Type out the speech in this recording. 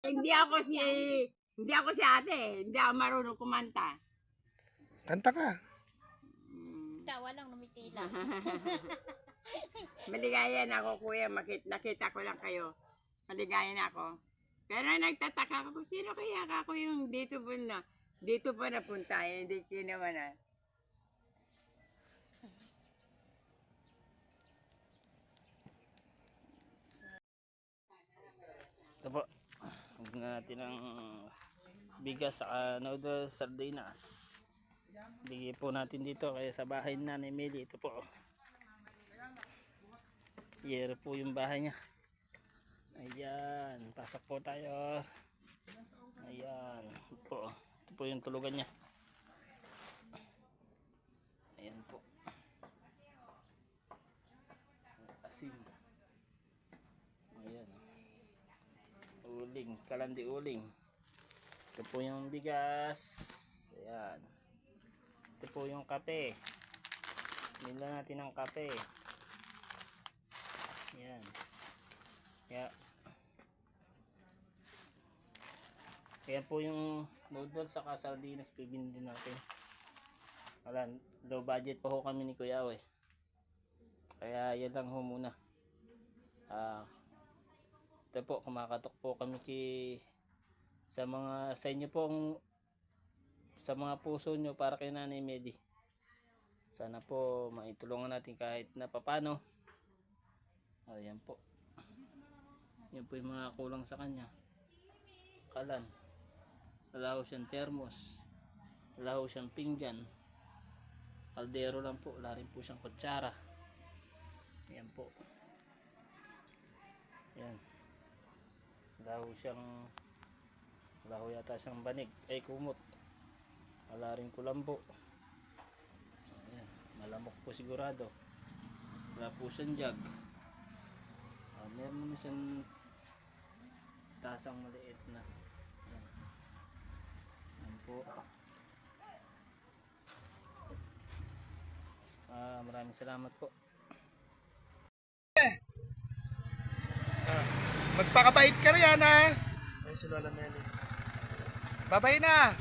Hindi ako si hindi ako si ate, hindi ako marunong kumanta. Kanta ka. Tawa lang numitila. Maligaya na ako kuya, makit nakita ko lang kayo. Maligaya na ako. Pero nagtataka ako, sino kaya ako yung dito po na, dito pa napunta, eh, hindi kinaman na. Ito po. Natin ng bigas sa noodles sardinas. Bigay po natin dito kaya sa bahay na ni Meli. Ito po. Yero po yung bahay niya. Ayan. Pasok po tayo. Ayan. Po. Ito po yung tulugan niya. Ayan po. Asim. Ayan. Uling, kalandi uling. Ito po yung bigas. Ayan. Ito po yung kape. Nila natin ang kape. Ayan. Kaya, kaya po yung noodles saka sardinas pibili natin. Wala, low budget pa ho kami ni Kuya eh. Kaya yan lang ho muna. Ah, ito po, kumakatok po kami ki sa mga sa inyo pong sa mga puso nyo para kay Nanay Medi. Sana po maitulungan natin kahit na papano. Ayan po. Yan po yung mga kulang sa kanya. Kalan. Wala ho siyang termos. Wala ho siyang pinggan. Kaldero lang po. Wala rin po siyang kutsara. Yan po. Yan. Wala ho siyang wala ho yata siyang banig. Ay kumot. Wala rin kulambo. Ayan. malamok po sigurado. Wala po siyang jug ah, meron naman siyang tasang maliit na. Ayan. Ayan po. Ah, maraming salamat po Magpakabait ka riyan ha. Ay, si Lola Meli. Babay na.